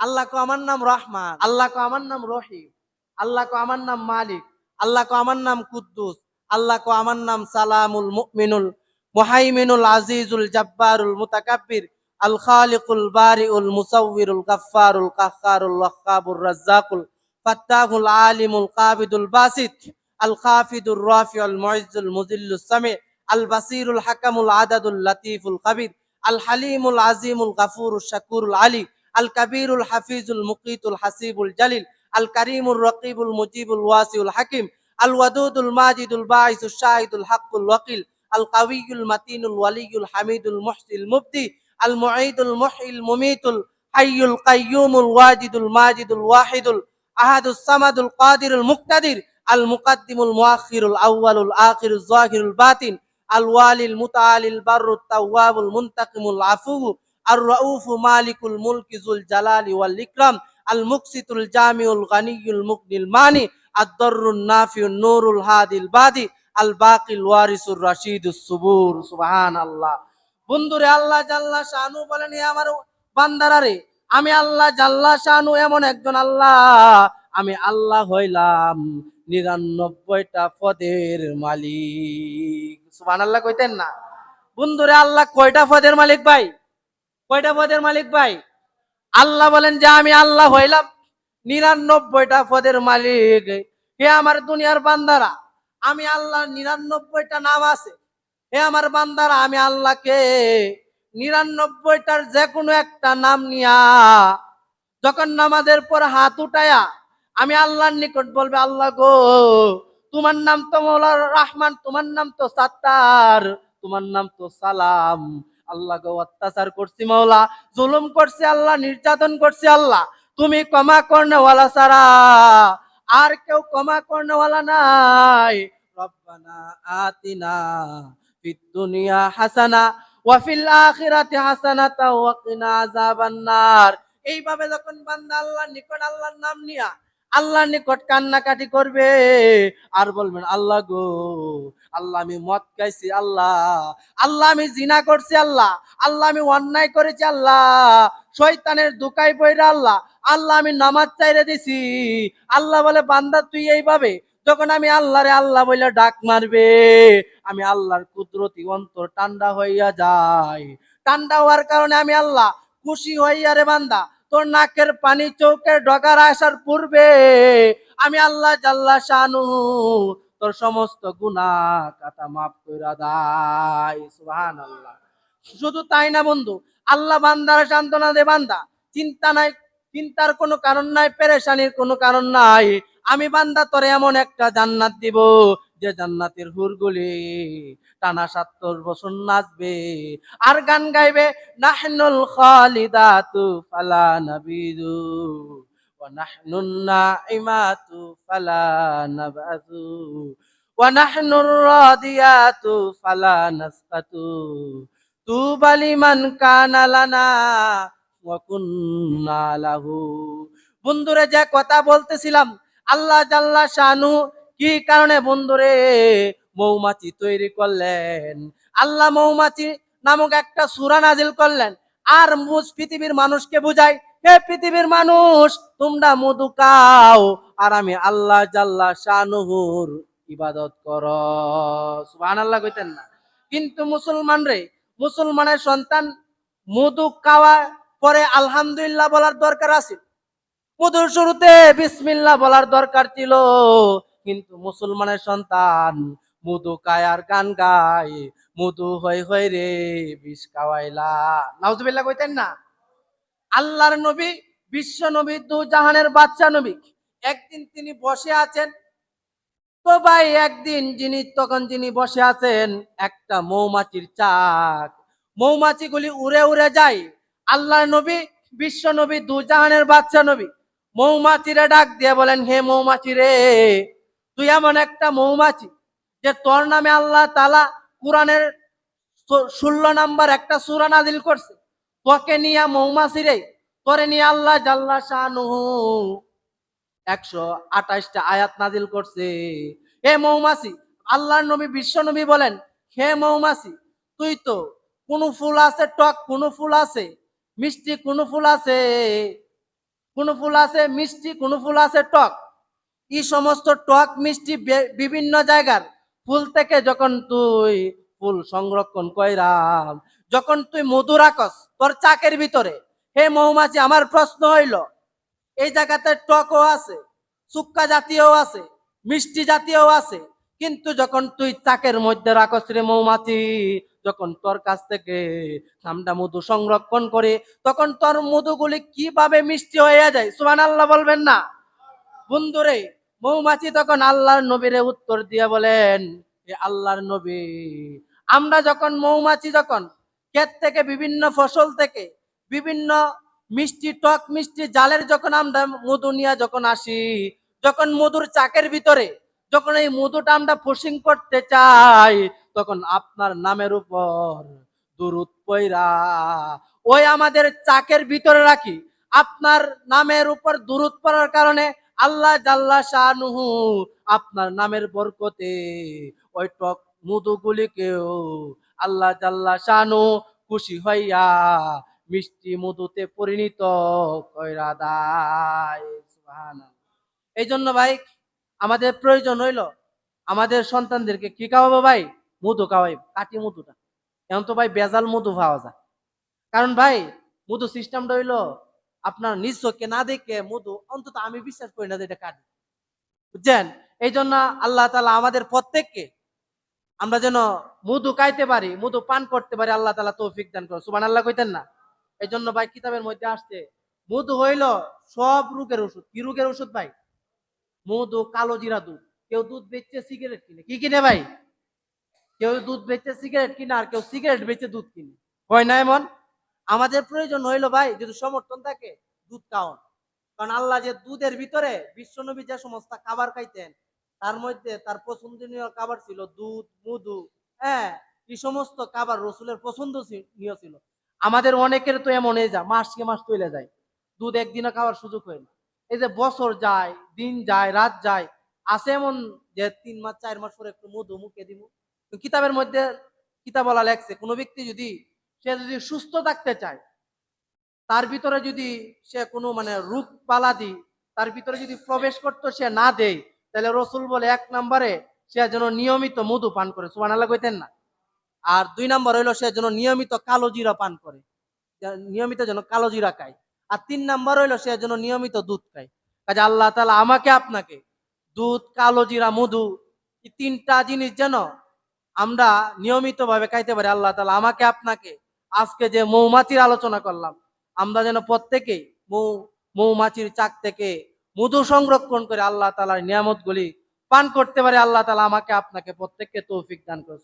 আল্লাহ কো আমার নাম রহমান, আল্লাহ কো আমার নাম রহিম, আল্লাহ কো আমার নাম মালিক, আল্লাহ কো আমার নাম কুদ্দুস, আল্লাহ কো আমার নাম সালামুল মুমিনুল, মুহাইমিনুল আজিজুল জব্বারুল মুতাকাব্বির, আল খালিকুল বারিউল ফাত্তাহুল আলিমুল কাবিদুল বাসিত আল খাফিদুর রাফিউল মুইজ্জুল মুজিল্লুস আল বাসিরুল হাকামুল আদাদুল লতিফুল খাবির, আল হালিমুল আজিমুল গাফুরুল শাকুরুল আলী আল কাবীরুল হাফিজুল মুকিতুল হাসিবুল জালিল আল করিমুর রকিবুল মুজিবুল ওয়াসিউল হাকিম আল ওয়াদুদুল মাজিদুল বাঈসুল শাহিদুল হাক্কুল ওয়াকিল আল কাউইয়ুল মাতিনুল ওয়ালিয়ুল হামিদুল মুহসিল মুফতি আল মুঈদুল মুহিল মুমিতুল হাইয়ুল কাইয়ুমুল ওয়াজিদুল মাজিদুল ওয়াহিদুল আহাদুস সামাদুল কাদিরুল মুক্তাদির আল মুকাদ্দিমুল মুআখিরুল আউয়ালুল আখিরুল যাহিরুল বাতিন আল ওয়ালিল মুতাআলিল বাররুত তাওয়াবুল মুনতাকিমুল আফু আর রাউফু মালিকুল মুলকি যুল জালালি ওয়াল ইকরাম আল মুকসিতুল জামিউল গানিয়ুল মুগনিল মানি, আদ-দাররুন নাফিউন নূরুল হাদিল বাদি আল বাকিল ওয়ারিসুর রাশিদুস সুবুর। সুবহানাল্লাহ। বন্ধুরে, আল্লাহ জাল্লা শানু বলেন আমার বান্দারা রে, আমি আল্লাহ জাল্লা শানু, এমন একজন আল্লাহ। আমি আল্লাহ হইলাম নিরানব্বইটা পদের মালিক। সুবহানাল্লাহ কইতেন না। বন্ধুরে, আল্লাহ কয়টা পদের মালিক ভাই? কয়টা পদের মালিক ভাই? আল্লাহ বলেন, যে আমি আল্লাহ হইলাম, নিরানব্বইটা পদের মালিক। হে আমার দুনিয়ার বান্দারা, আমি আল্লাহ নিরানব্বইটা নাম আছে। হে আমার বান্দারা, আমি আল্লাহকে নিরানব্বইটার যে কোনো একটা নাম নিয়া, যখন নামাজের পর হাত উঠায়া, আমি আল্লাহর নিকট বলবে, আল্লাহ গো, তোমার নাম তো মৌলা রহমান, তোমার নাম তো সাত্তার, তোমার নাম তো সালাম আল্লাহ গো অত্যাচার করছি মাওলা, জুলুম করছি আল্লাহ, নির্যাতন করছি আল্লাহ। তুমি ক্ষমা করনেওয়ালা সারা আর কেউ ক্ষমা করনেওয়ালা নাই। রব্বানা আতিনা ফিদ দুনিয়া হাসানা ওয়া ফিল আখিরাতি হাসানাতা ওয়া কিনা আযাবান নার এইভাবে যখন বান্দা আল্লাহর নিকট আল্লাহর নাম নিয়া আল্লাহর নিকট কান্নাকাটি করবে। আর বলবেন, আল্লাহ গো, আল্লাহ আমি মদ খাইছি, আল্লাহ আল্লাহ আমি জিনা করছি, আল্লাহ আল্লাহ আমি অন্যায় করেছি, আল্লাহ শৈতানের দুকাই বইরা আল্লাহ আল্লাহ আমি নামাজ চাইরে দিছি। আল্লাহ বলে, বান্দা, তুই এইভাবে যখন আমি আল্লাহরে আল্লাহ বলে ডাক মারবে, আমি আল্লাহর কুদরতি অন্তর ঠান্ডা হইয়া যায়। ঠান্ডা হওয়ার কারণে আমি আল্লাহ খুশি হইয়া রে বান্দা তোর নাকের পানি চৌকের ডগার আসার পূর্বে আমি আল্লাহ জাল্লা শানু তোর সমস্ত গুনাহ কাটা মাফ কইরা দাই, সুবহানাল্লাহ। শুধু তাই না বন্ধু, আল্লাহ বান্দার সান্ত্বনা দে বান্দা, চিন্তা নাই, চিন্তার কোনো কারণ নাই, পেরেশানির কোনো কারণ নাই। আমি বান্দা, তোরে এমন একটা জান্নাত দিব যে জান্নাতের হুরগুলি। টানা সত্তর বছর নাচবে। আর গান গাইবে, নাহনুল খালিদাতু ফালা নাবিদু ফালা নাবাতু ওয়া নাহনুর রাদিয়াতু ফালা নাসকাতু তুবা লিমান কানা লানা ওয়া কুন্না লাহু। বন্ধুরে, যে কথা বলতেছিলাম, আল্লাহ জাল্লা শানু কি কারণে বন্ধুরে মৌমাছি তৈরি করলেন। আল্লাহ মৌমাছি নামক একটা সুরা নাজিল করলেন। আর পৃথিবীর মানুষকে বুঝাই হে পৃথিবীর মানুষ, তোমরা মধু খাও, আর আমি আল্লাহ জাল্লা শানুহুর ইবাদত কর। সুবহানাল্লাহ কইতেন না। কিন্তু মুসলমান রে, মুসলমানের সন্তান মধু খাওয়া পরে আলহামদুলিল্লাহ বলার দরকার আছে। মধুর শুরুতে বিসমিল্লাহ বলার দরকার ছিল। কিন্তু মুসলমানের সন্তান মধু খায় আর গান গায়, মধু হই হই রে বিষ কাওয়াইলা নাউজুবিল্লাহ কইতেন না? আল্লাহর নবী, বিশ্ব নবী, দু জাহানের বাচ্চা নবী। একদিন তিনি বসে আছেন। তো ভাই, একদিন যিনি, তখন যিনি বসে আছেন, একটা মৌমাছির চাক। মৌমাছিগুলি উড়ে উড়ে যায়। আল্লাহর নবী, বিশ্ব নবী, দু জাহানের বাচ্চা নবী। মৌমাছিরে ডাক দিয়ে বলেন, হে মৌমাছি রে তুই এমন একটা মৌমাছি যে তোর নামে আল্লাহ তালা কোরআনের ষোলো নাম্বার একটা সুরা নাজিল করছে। তোকে নিয়ে মৌমাছি রে, তোরে নিয়ে আল্লাহ জাল্লা শানু একশো আঠাশটা আয়াত নাজিল করছে। হে মৌমাছি, আল্লাহর নবী, বিশ্ব নবী বলেন, হে মৌমাছি, তুই তো কোন ফুল আছে, টক কোন ফুল আছে, মিষ্টি কোন ফুল আছে, কোন ফুল আছে, মিষ্টি কোন ফুল আছে, টক এই সমস্ত টক মিষ্টি বিভিন্ন জায়গার ফুল থেকে যখন তুই ফুল সংরক্ষণ কইরাম, যখন তুই মধু রাখস তোর চাকের ভিতরে, হে মৌমাছি, আমার প্রশ্ন হইল, এই জায়গাতে টকও আছে সুক্কা জাতীয় আছে, মিষ্টি জাতীয় আছে, কিন্তু যখন তুই চাকের মধ্যে রাখস রে মৌমাছি, যখন তোর কাছ থেকে ঠান্ডা মধু সংরক্ষণ করে, তখন তোর মধুগুলি কীভাবে মিষ্টি হয়ে যায় সুমান আল্লাহ বলবেন না? বন্ধুরে মৌমাছি তখন আল্লাহর নবীরে উত্তর দিয়ে বলেন আল্লাহর নবী, আমরা যখন মৌমাছি যখন ক্ষেত থেকে বিভিন্ন ফসল থেকে বিভিন্ন মিষ্টি টক মিষ্টি জালের যখন আমরা মধু নিয়ে যখন আসি, যখন মধুর চাকের ভিতরে যখন এই মধুটা আমরা ফসিং করতে চাই, তখন আপনার নামের উপর দুরুদ পয়রা ওই আমাদের চাকের ভিতরে রাখি। আপনার নামের উপর দুরুদ পড়ার কারণে আল্লাহ জাল্লা শাহনুহু আপনার নামের বরকতে ওই টক মধুগুলিকেও আল্লাহ জাল্লা শানু খুশি হইয়া মিষ্টি মধুতে পরিণত এই জন্য ভাই, আমাদের প্রয়োজন হইল, আমাদের সন্তানদেরকে কি খাওয়াবো ভাই? মধু খাওয়াই কাটি মধুটা। এখন তো ভাই বেজাল মধু পাওয়া যায়। কারণ ভাই, মধু সিস্টেমটা হইল আপনার নিজ চোখে না দেখে মধু, অন্তত আমি বিশ্বাস করি না যে এটা কাটি বুঝছেন? এই জন্য আল্লাহ তালা আমাদের প্রত্যেককে আমরা যেন মধু খাইতে পারি, মধু পান করতে পারি, আল্লাহ তালা তৌফিক দান করে সুবান আল্লাহ কইতেন না? এই জন্য ভাই কিতাবের মধ্যে আসছে, মধু হইল সব রোগের ওষুধ। কি রোগের ওষুধ ভাই? মধু, কালো জিরা দুধ। কেউ দুধ বেচছে সিগারেট কিনে। কি কিনে ভাই? কেউ দুধ বেচছে সিগারেট কিনে আর কেউ সিগারেট বেচে দুধ কিনে। হয় না এমন? আমাদের প্রয়োজন হইল ভাই যদি সমর্থন থাকে, দুধ খাওয়ান। কারণ আল্লাহ যে দুধের ভিতরে বিশ্বনবী যে সমস্ত খাবার খাইতেন, তার মধ্যে তার পছন্দনীয় খাবার ছিল দুধ, মধু হ্যাঁ এই সমস্ত খাবার রসুলের পছন্দনীয় ছিল। আমাদের অনেকের তো এমন হয়ে যায় মাসকে মাস চলে যায়, দুধ একদিনও খাওয়ার সুযোগ হয় না। এই যে বছর যায়, দিন যায়, রাত যায়, আছে এমন যে তিন মাস, চার মাস পরে একটু মধু মুখে দিব কিতাবের মধ্যে কিতাব বলা লেখছে, কোনো ব্যক্তি যদি সে যদি সুস্থ থাকতে চায়, তার ভিতরে যদি সে কোনো মানে রোগ পালাদি তার ভিতরে যদি প্রবেশ করতো সে না দেয়, তাহলে রসুল বলে এক নম্বরে সে যেন নিয়মিত মধু পান করে সুবান আল্লাহ কইতেন না। আর দুই নম্বর হইল সে যেন নিয়মিত কালো জিরা পান করে নিয়মিত যেন কালো জিরা খায়। আর তিন নম্বর হইল সে যেন নিয়মিত দুধ খায়। কাজে আল্লাহ তালা আমাকে, আপনাকে দুধ, কালো জিরা, মধু এই তিনটা জিনিস যেন আমরা নিয়মিত ভাবে খাইতে পারি, আল্লাহ তালা আমাকে, আপনাকে আজকে যে মৌমাছির আলোচনা করলাম, আমরা যেন প্রত্যেকে মৌ, মৌমাছির চাক থেকে মধু সংরক্ষণ করে আল্লাহ তালার নিয়ামত গুলি পান করতে পারে। আল্লাহ তালা আমাকে আপনাকে প্রত্যেককে তৌফিক দান করে